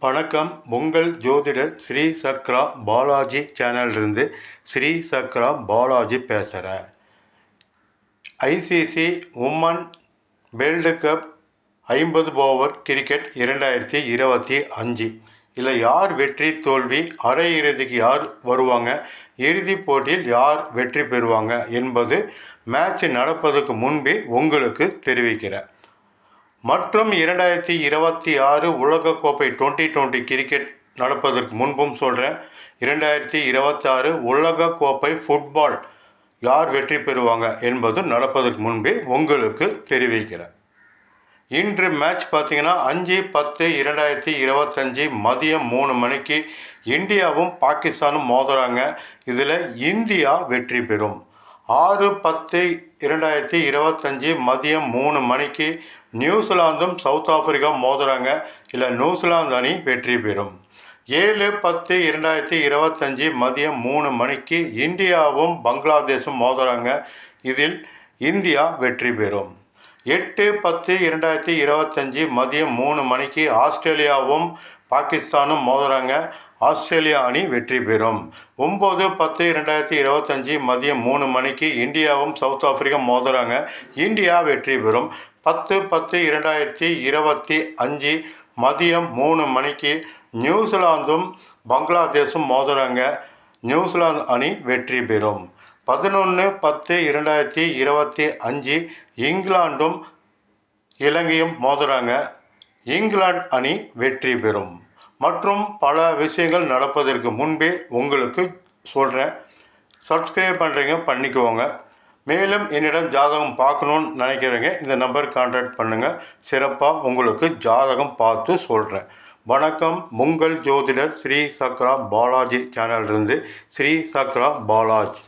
வணக்கம். உங்கள் ஜோதிடர் ஸ்ரீ சக்ரா பாலாஜி சேனலிருந்து ஸ்ரீ சக்ரா பாலாஜி பேசுகிறேன் ஐசிசி உமன் வேர்ல்டு கப் ஐம்பது ஓவர் கிரிக்கெட் இரண்டாயிரத்தி இருபத்தி அஞ்சு. இதில் யார் வெற்றி தோல்வி? அரை இறுதிக்கு யார் வருவாங்க? இறுதிப் போட்டியில் யார் வெற்றி பெறுவாங்க? என்பது மேட்ச் நடப்பதற்கு முன்பே உங்களுக்கு தெரிவிக்கிறேன். மற்றும் இரண்டாயிரத்தி இருபத்தி ஆறு உலகக்கோப்பை டுவெண்ட்டி டுவெண்ட்டி கிரிக்கெட் நடப்பதற்கு முன்பும் சொல்கிறேன் இரண்டாயிரத்தி இருபத்தாறு உலகக்கோப்பை ஃபுட்பால் யார் வெற்றி பெறுவாங்க என்பதும் நடப்பதற்கு முன்பே உங்களுக்கு தெரிவிக்கிறேன். இன்று மேட்ச் பார்த்தீங்கன்னா அஞ்சு பத்து இரண்டாயிரத்தி இருபத்தஞ்சி மதியம் மூணு மணிக்கு இந்தியாவும் பாகிஸ்தானும் மோதுறாங்க. இதில் இந்தியா வெற்றி பெறும். ஆறு பத்து இரண்டாயிரத்தி இருபத்தஞ்சி மதியம் மூணு மணிக்கு நியூசிலாந்தும் சவுத் ஆப்பிரிக்கா மோதுறாங்க. இல்லை நியூசிலாந்து அணி வெற்றி பெறும். ஏழு பத்து இரண்டாயிரத்தி இருபத்தஞ்சி மதியம் மூணு மணிக்கு இந்தியாவும் பங்களாதேஷும் மோதுறாங்க. இதில் இந்தியா வெற்றி பெறும். எட்டு பத்து இரண்டாயிரத்தி இருபத்தஞ்சி மதியம் மூணு மணிக்கு ஆஸ்திரேலியாவும் பாகிஸ்தானும் மோதுறாங்க. ஆஸ்திரேலியா அணி வெற்றி பெறும். ஒம்பது பத்து ரெண்டாயிரத்தி இருபத்தஞ்சி மதியம் மூணு மணிக்கு இந்தியாவும் சவுத் ஆப்பிரிக்கா மோதுறாங்க. இந்தியா வெற்றி பெறும். பத்து பத்து இரண்டாயிரத்தி இருபத்தி அஞ்சு மதியம் மூணு மணிக்கு நியூசிலாந்தும் பங்களாதேஷும் மோதுறாங்க. நியூசிலாந்து அணி வெற்றி பெறும். பதினொன்று பத்து இரண்டாயிரத்தி இருபத்தி அஞ்சு இங்கிலாண்டும் இலங்கையும் மோதுறாங்க. இங்கிலாந்து அணி வெற்றி பெறும். மற்றும் பல விஷயங்கள் நடப்பதற்கு முன்பே உங்களுக்கு சொல்கிறேன் சப்ஸ்கிரைப் பண்ணுறீங்க பண்ணிக்குவோங்க மேலும் என்னிடம் ஜாதகம் பார்க்கணுன்னு நினைக்கிறவங்க இந்த நம்பர் கான்டாக்ட் பண்ணுங்கள் சிறப்பாக உங்களுக்கு ஜாதகம் பார்த்து சொல்கிறேன் வணக்கம். உங்கள் ஜோதிடர் ஸ்ரீ சக்ரா பாலாஜி சேனல்லேருந்து ஸ்ரீ சக்ரா பாலாஜி.